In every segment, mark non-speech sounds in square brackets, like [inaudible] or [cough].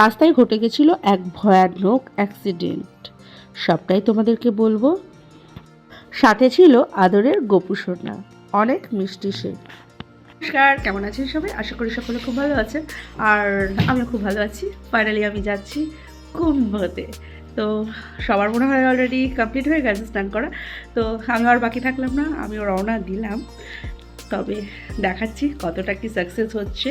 রাস্তায় ঘটে গেছিল এক ভয়ানক অ্যাক্সিডেন্ট। সবটাই তোমাদেরকে বলব। সাথে ছিল আদরের গোপু সোনা। অনেক মিষ্টি সে। নমস্কার, কেমন আছেন সবাই? আশা করি সকলে খুব ভালো আছেন। আর আমিও খুব ভালো আছি। ফাইনালি আমি যাচ্ছি কুম্ভতে। তো সবার মনে হয় অলরেডি কমপ্লিট হয়ে গেছে স্নান করা। তো আমি আর বাকি থাকলাম না আমিও রওনা দিলাম। তবে দেখাচ্ছি কতটা কি সাকসেস হচ্ছে।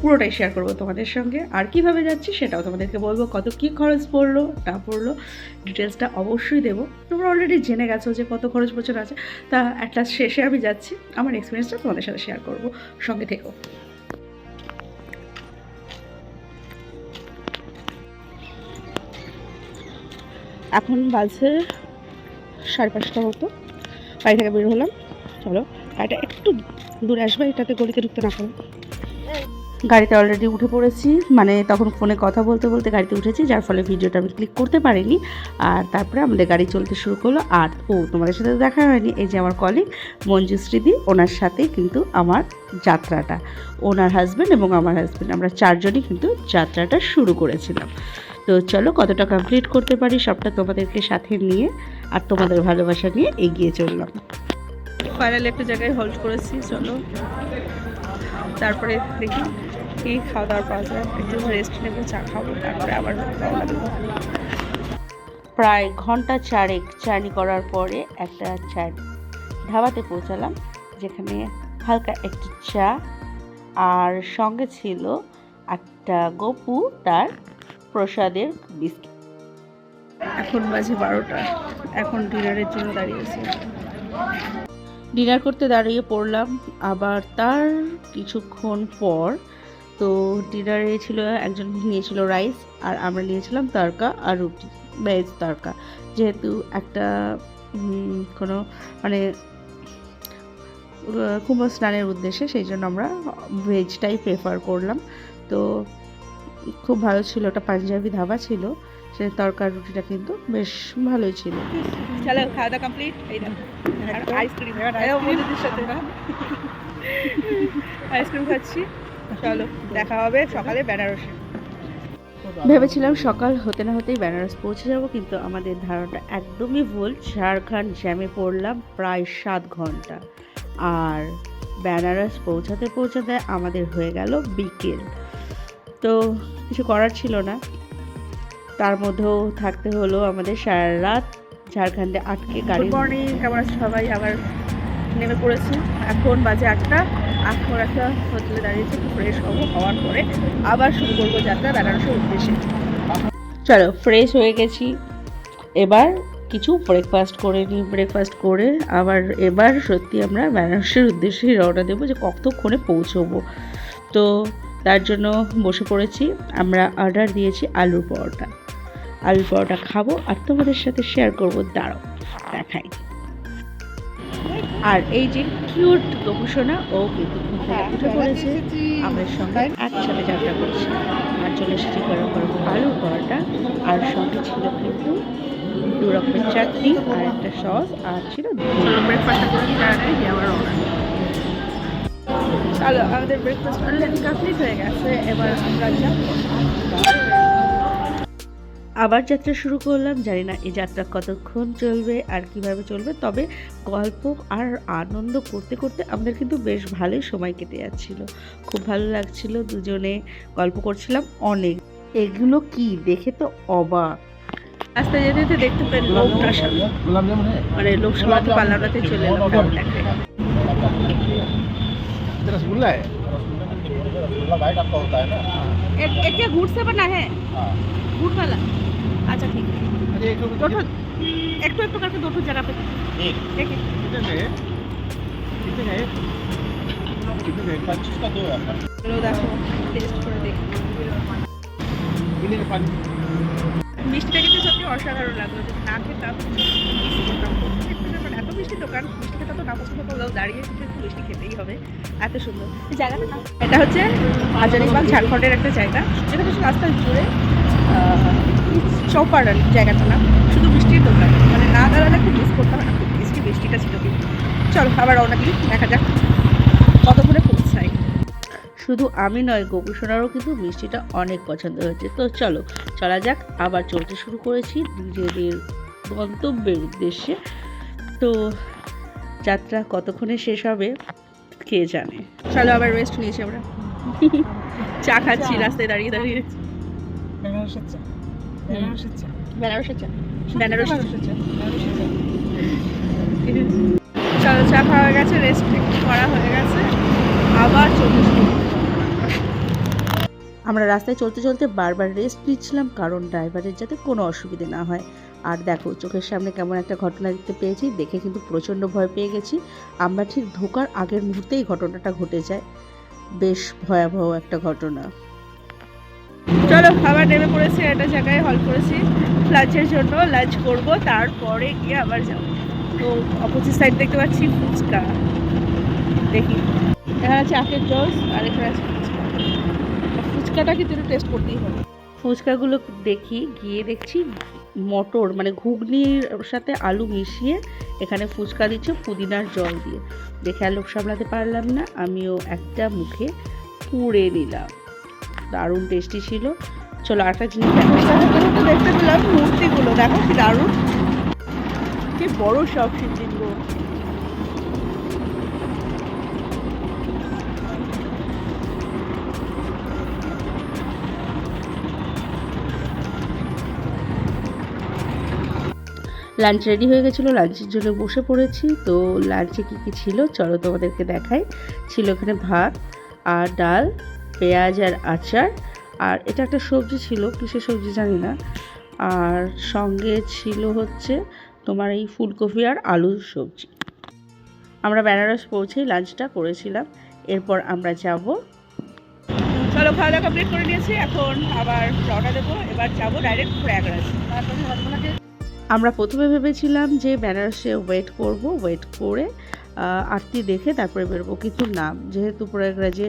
পুরোটাই শেয়ার করব তোমাদের সঙ্গে। আর কীভাবে যাচ্ছি সেটাও তোমাদেরকে বলব, কত কী খরচ পড়ল না পড়ল ডিটেলসটা অবশ্যই দেবো। তোমরা অলরেডি জেনে গেছো যে কত খরচ বছর আছে, তা একটা শেষে আমি যাচ্ছি, আমার এক্সপিরিয়েন্সটা তোমাদের সাথে শেয়ার করব। সঙ্গে থেকো। এখন বাজে সাড়ে পাঁচটা মতো। বাড়ি থেকে বের হলাম। চলো, গাড়িটা একটু দূরে আসবে, এটাতে গলিতে ঢুকতে না পারো। গাড়িতে অলরেডি উঠে পড়েছি। মানে তখন ফোনে কথা বলতে বলতে গাড়িতে উঠেছি, যার ফলে ভিডিওটা আমি ক্লিক করতে পারিনি। আর তারপরে আমাদের গাড়ি চলতে শুরু করল। আর, ও, তোমাদের সাথে দেখা হয়নি, এই যে আমার কলিগ মঞ্জুশ্রীদি ওনার সাথে কিন্তু আমার যাত্রাটা। ওনার হাজব্যান্ড এবং আমার হাজব্যান্ড আমরা চারজনই কিন্তু যাত্রাটা শুরু করেছিলাম। তো চলো, কতটা কমপ্লিট করতে পারি সবটা তোমাদেরকে সাথে নিয়ে আর তোমাদের ভালোবাসা নিয়ে এগিয়ে চললাম। ফাইনালি একটা জায়গায় হোল্ড করেছি, চলো। তারপরে দেখি। কি খাওয়া দাওয়ার পাওয়া যায়? একটু রেস্ট নেব চা খাব তারপরে আবার রওনা দেবো প্রায় ঘণ্টা চারেক জার্নি করার পরে একটা চা ধাবাতে পৌঁছালাম যেখানে হালকা একটু চা আর সঙ্গে ছিল একটা গপু তার প্রসাদের বিস্কিট। এখন বাজে বারোটা। এখন ডিনারের জন্য দাঁড়িয়েছি ডিনার করতে দাঁড়িয়ে পড়লাম আবার তার কিছুক্ষণ পর তো ডিনারে ছিল একজন নিয়েছিল রাইস আর আমরা নিয়েছিলাম তরকা আর রুটি। ভেজ তরকা যেহেতু একটা কোনো মানে কুম্ভ স্নানের উদ্দেশ্যে সেই জন্য আমরা ভেজটাই প্রেফার করলাম। তো খুব ভালো ছিল ওটা পাঞ্জাবি ধাবা ছিল সে তরকার রুটিটা কিন্তু বেশ ভালোই ছিল। চলো খাওয়া দাওয়া কমপ্লিট আইসক্রিম আইসক্রিম খাচ্ছি। চলো দেখা হবে সকালে বেনারসে। ভেবেছিলাম সকাল হতে না হতেই বেনারস পৌঁছে যাব কিন্তু আমাদের ধারণাটা একদমই ভুল। ঝাড়খণ্ড জ্যামে পড়লাম প্রায় সাত ঘণ্টা। আর বেনারস পৌঁছাতে পৌঁছাতে আমাদের হয়ে গেল বিকেল। তো কিছু করার ছিল না। তার মধ্যেও থাকতে হলো আমাদের সারা রাত। ঝাড়খণ্ডে আটকে গাড়ি মর্নিং কেমন আছে সবাই? আবার নেমে পড়েছি। এখন বাজে আটটা। এখন একটা হোটেলে দাঁড়িয়েছি ফ্রেশ হব হওয়ার পরে আবার শুরু করব যাত্রা বেনারসের উদ্দেশ্যে। চলো ফ্রেশ হয়ে গেছি। এবার কিছু ব্রেকফাস্ট করে নিই। ব্রেকফাস্ট করে আবার এবার সত্যি আমরা বেনারসের উদ্দেশ্যেই রওনা দেবো যে কতক্ষণে পৌঁছবো। তো তার জন্য বসে পড়েছি। আমরা অর্ডার দিয়েছি আলুর পরোটা। আলুর পরোটা খাব আর তোমাদের সাথে শেয়ার করব। দাঁড়াও, দেখাই। আর এই যে কিউট গবেষণা ও কিন্তু থেকে উঠে পড়েছে। আমাদের সঙ্গে একসাথে যাত্রা করছি। আর চলে এসেছি গরম গরম আলুর পরোটা আর সঙ্গে ছিল কিন্তু দু রকমের চাটনি আর একটা সস আর ছিল আবার চলো আমাদের ব্রেকফাস্ট অলরেডি কমপ্লিট হয়ে গেছে। এবার আমরা যাব। আবার যাত্রা শুরু করলাম জানি না এই যাত্রা কতক্ষণ চলবে আর কিভাবে চলবে তবে গল্প আর আনন্দ করতে করতে আমাদের কিন্তু বেশ ভালোই সময় কেটে যাচ্ছিল খুব ভালো লাগছিল দুজনে গল্প করছিলাম অনেক এগুলো কি দেখে তো অবাক রাস্তায় যেতে যেতে দেখতে পেন লোক गुलाब जामुन है মানে লোক সমাতে পাল্লাটাতে চলে এলাম ঠাকুরটাকে। ये रसगुल्ला है रसगुल्ला वाइट आपका होता है ना एक एक क्या गुड़ से बना है हाँ गुड़ वाला अच्छा ठीक है अरे एक दो ठो एक तो एक तो करके दो ठो जगह पे एक एक एक कितने का है कितने का है कितने का है पच्चीस का दो है आपका चलो देखो टेस्ट করে দেখি पीने का पानी মিষ্টিটা কিন্তু সত্যি অসাধারণ লাগলো যদি না খেতাম মিষ্টি খেতাম একটু ব্যাপার, এত মিষ্টি দোকান মিষ্টি খেতে তো না পছন্দ করলেও দাঁড়িয়ে কিন্তু একটু মিষ্টি খেতেই হবে এত সুন্দর এই জায়গাটা না এটা হচ্ছে হাজারিবাগ ঝাড়খণ্ডের একটা জায়গা যেটা হচ্ছে রাস্তার জুড়ে চৌপাড় জায়গাটা না শুধু মিষ্টির দোকান। মানে না দাঁড়ালে খুব মিস করতে হয় না খুব মিষ্টি মিষ্টিটা ছিল কিন্তু। চলো আবার রওনা দিই দেখা যাক কতক্ষণে পৌঁছাই। শুধু আমি নয় গোপুসোনারও কিন্তু মিষ্টিটা অনেক পছন্দ হয়েছে। তো চলো চলা যাক আবার চলতে শুরু করেছি নিজেদের গন্তব্যের উদ্দেশ্যে। তো যাত্রা কতক্ষণে শেষ হবে কে জানে? চলো আবার রেস্ট নিয়েছি আমরা। [laughs] চা খাচ্ছি রাস্তায় দাঁড়িয়ে দাঁড়িয়ে। বেনারসের চা বেনারসের চা বেনারসের চা বেনারসের চা চলো চা খাওয়া হয়ে গেছে রেস্ট করা হয়ে গেছে। আবার চলতে আমরা রাস্তায় চলতে চলতে বারবার রেস্ট নিচ্ছিলাম কারণ ড্রাইভারের যাতে কোনো অসুবিধে না হয়। আর দেখো চোখের সামনে কেমন একটা ঘটনা দেখতে পেয়েছি দেখে কিন্তু প্রচণ্ড ভয় পেয়ে গেছি। আমরা ঠিক ঢোকার আগের মুহূর্তেই ঘটনাটা ঘটে যায়। বেশ ভয়াবহ একটা ঘটনা। চলো আবার নেমে পড়েছি, একটা জায়গায় হল করেছি। লাঞ্চের জন্য লাঞ্চ করব, তারপরে গিয়ে আবার যাব। তো অপোজিট সাইড দেখতে পাচ্ছি ফুচকা। দেখি। এখানে আছে আখের জস, আর এখানে আছে ফুচকা। ফুচকাটা কিন্তু একটু টেস্ট করতেই হবে। ফুচকাগুলো দেখি, গিয়ে দেখছি মটর মানে ঘুগনির সাথে আলু মিশিয়ে এখানে ফুচকা দিচ্ছে, পুদিনার জল দিয়ে। দেখে আর লোক সামলাতে পারলাম না, আমিও একটা মুখে পুড়ে নিলাম। দারুণ টেস্টি ছিল। চলো আরেকটা জিনিস দেখো দেখতে পেলাম মূর্তিগুলো দেখো কি দারুণ। কি বড় সব শিবলিঙ্গ লাঞ্চ রেডি হয়ে গেছিল লাঞ্চের জন্য বসে পড়েছি। তো লাঞ্চে কী কী ছিল? চলো তোমাদেরকে দেখাই। ছিল এখানে ভাত আর ডাল পেঁয়াজ আর আচার। আর এটা একটা সবজি ছিল কিসের সবজি জানি না। আর সঙ্গে ছিল হচ্ছে তোমার এই ফুলকপি আর আলুর সবজি। আমরা বেনারস পৌঁছেই লাঞ্চটা করেছিলাম। এরপর আমরা যাব। চলো খাওয়া দাওয়া কমপ্লিট করে নিয়েছি। এখন আবার রওনা দেবো। এবার যাব ডাইরেক্ট প্রয়াগরাজ। আমরা প্রথমে ভেবেছিলাম যে বেনারসে ওয়েট করব ওয়েট করে আরতি দেখে তারপরে বেরোবো। কিন্তু না, যেহেতু প্রয়াগরাজে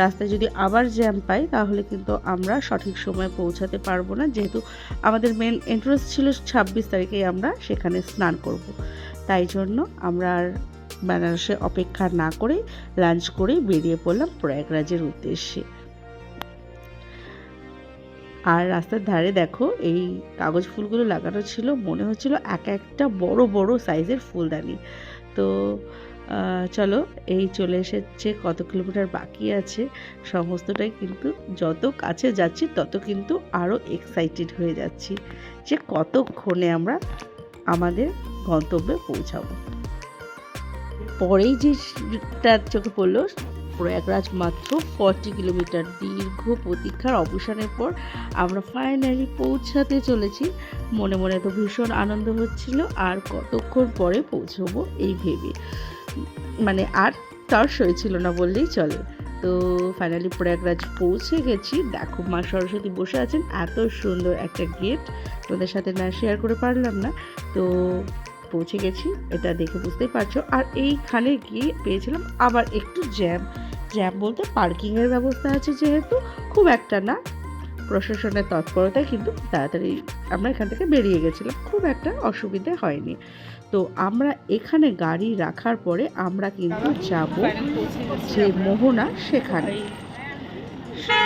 রাস্তায় যদি আবার জ্যাম পাই, তাহলে কিন্তু আমরা সঠিক সময়ে পৌঁছাতে পারব না। যেহেতু আমাদের মেন এন্ট্রেন্স ছিল ছাব্বিশ তারিখেই আমরা সেখানে স্নান করব। তাই জন্য আমরা আর বেনারসে অপেক্ষা না করে লাঞ্চ করে বেরিয়ে পড়লাম প্রয়াগরাজের উদ্দেশ্যে। আর রাস্তার ধারে দেখো, এই কাগজ ফুলগুলো লাগানো ছিল, মনে হচ্ছিল এক একটা বড় বড় সাইজের ফুলদানি। তো চলো, এই চলে এসেছে, কত কিলোমিটার বাকি আছে, সমস্তটাই কিন্তু যত কাছে যাচ্ছি, তত কিন্তু আরও এক্সাইটেড হয়ে যাচ্ছি যে কতক্ষণে আমরা আমাদের গন্তব্যে পৌঁছাবো। পরেই যেটা চোখে পড়ল প্রয়াগরাজ মাত্র ফর্টি কিলোমিটার দীর্ঘ প্রতীক্ষার অবসানের পর আমরা ফাইনালি পৌঁছাতে চলেছি। মনে মনে তো ভীষণ আনন্দ হচ্ছিল, আর কতক্ষণ পরে পৌঁছবো এই ভেবে। মানে আর তার সই ছিল না বললেই চলে। তো ফাইনালি প্রয়াগরাজ পৌঁছে গেছি। দেখো মা সরস্বতী বসে আছেন, এত সুন্দর একটা গেট তোমাদের সাথে না শেয়ার করে পারলাম না। তো পৌঁছে গেছি, এটা দেখে বুঝতেই পারছ। আর এইখানে গিয়ে পেয়েছিলাম আবার একটু জ্যাম। জ্যাম বলতে পার্কিংয়ের ব্যবস্থা আছে যেহেতু, খুব একটা না। প্রশাসনের তৎপরতায় কিন্তু তাড়াতাড়ি আমরা এখান থেকে বেরিয়ে গেছিলাম। খুব একটা অসুবিধে হয়নি। তো আমরা এখানে গাড়ি রাখার পরে আমরা কিন্তু যাব যে মোহনা সেখানে।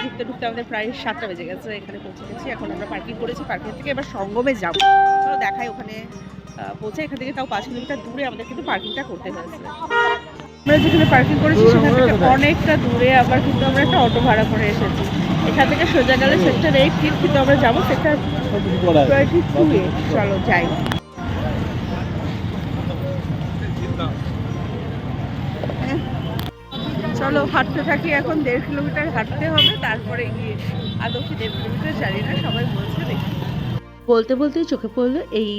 ঢুকতে ঢুকতে আমাদের প্রায় সাতটা বেজে গেছে, এখানে পৌঁছে গেছি। এখন আমরা পার্কিং করেছি, পার্কিং থেকে এবার সঙ্গমে যাব। চলো দেখাই ওখানে পৌঁছে এখান থেকে তাও পাঁচ কিলোমিটার দূরে আমাদের কিন্তু পার্কিংটা করতে হয়েছে। আমরা যেখানে পার্কিং করেছি সেখান থেকে অনেকটা দূরে আবার কিন্তু আমরা একটা অটো ভাড়া করে এসেছি। এখান থেকে সোজা গেলে সেক্টর এইট কিন্তু আমরা যাব সেক্টর টোয়েন্টি টুয়ে চলো যাই। চলো হাঁটতে থাকি এখন দেড় কিলোমিটার হাঁটতে হবে তারপরে গিয়ে আদৌ কি দেড় কিলোমিটার জানি না সবাই বলছে দেখি। বলতে বলতেই চোখে পড়ল এই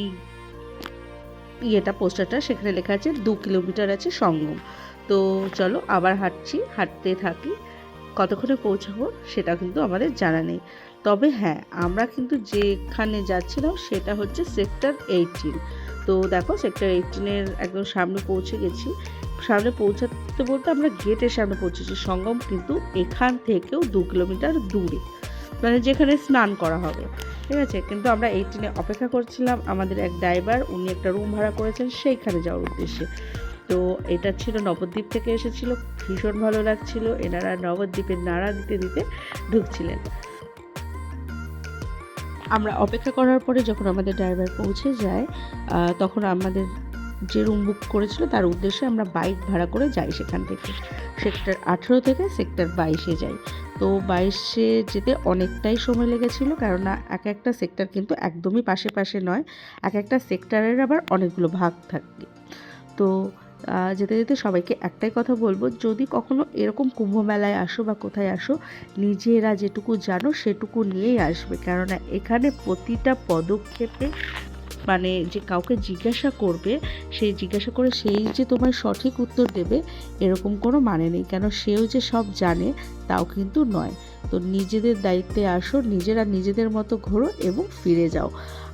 ইয়েটা, পোস্টারটা, সেখানে লেখা আছে, দু কিলোমিটার আছে সঙ্গম। তো চলো আবার হাঁটছি, হাঁটতে থাকি। কতক্ষণে পৌঁছাবো সেটা কিন্তু আমাদের জানা নেই। তবে হ্যাঁ আমরা কিন্তু যেখানে যাচ্ছিলাম সেটা হচ্ছে সেক্টর এইটিন। তো দেখো সেক্টর এইটিনের একদম সামনে পৌঁছে গেছি। সামনে পৌঁছাতে বলতে আমরা গেটের সামনে পৌঁছেছি। সঙ্গম কিন্তু এখান থেকেও দু কিলোমিটার দূরে। মানে যেখানে স্নান করা হবে। ঠিক আছে? কিন্তু আমরা এইটিনে অপেক্ষা করছিলাম। আমাদের এক ড্রাইভার উনি একটা রুম ভাড়া করেছেন, সেইখানে যাওয়ার উদ্দেশ্যে। তো এটা ছিল নবদ্বীপ থেকে এসেছিল। ভীষণ ভালো লাগছিল। এনারা নবদ্বীপের নাড়া দিতে দিতে ঢুকছিলেন। আমরা অপেক্ষা করার পরে যখন আমাদের ড্রাইভার পৌঁছে যায় তখন আমাদের যে রুম বুক করেছিল, তার উদ্দেশ্যে আমরা বাইক ভাড়া করে যাই সেখান থেকে। সেক্টর আঠেরো থেকে সেক্টর বাইশে যাই। তো বাইশে যেতে অনেকটাই সময় লেগেছিল, কেননা এক একটা সেক্টর কিন্তু একদমই পাশে পাশে নয়, এক একটা সেক্টরের আবার অনেকগুলো ভাগ থাকে। তো যেতে যেতে সবাইকে একটাই কথা বলব, যদি কখনো এরকম কুম্ভ মেলায় আসো বা কোথায় আসো, নিজেরা যেটুকু জানো সেটুকু নিয়েই আসবে, কেননা এখানে প্রতিটা পদক্ষেপে মানে যে কাউকে জিজ্ঞাসা করবে সেই জিজ্ঞাসা করে সেই যে তোমার সঠিক উত্তর দেবে, এরকম কোনো মানে নেই। কেন সেও যে সব জানে, তাও কিন্তু নয়। তো নিজেদের দায়িত্বে আসো, নিজেরা নিজেদের মতো ঘোরো এবং ফিরে যাও।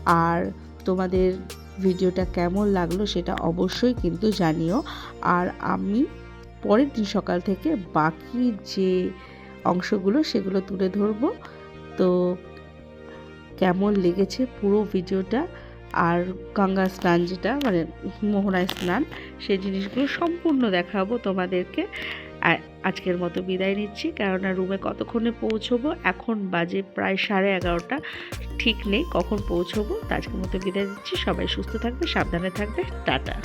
আর তোমাদের ভিডিওটা কেমন লাগল সেটা অবশ্যই কিন্তু জানিও। আর আমি পরের দিন সকাল থেকে বাকি যে অংশগুলো, সেগুলো তুলে ধরবো। তো কেমন লেগেছে পুরো ভিডিওটা? আর গঙ্গা স্নান যেটা মানে মোহনায় স্নান, সেই জিনিসগুলো সম্পূর্ণ দেখাবো তোমাদেরকে। আজকের মতো বিদায় নিচ্ছি, কেননা রুমে কতক্ষণে পৌঁছবো? এখন বাজে প্রায় সাড়ে এগারোটা। ঠিক নেই কখন পৌঁছবো, তো আজকের মতো বিদায় নিচ্ছি। সবাই সুস্থ থাকবে, সাবধানে থাকবে। টাটা।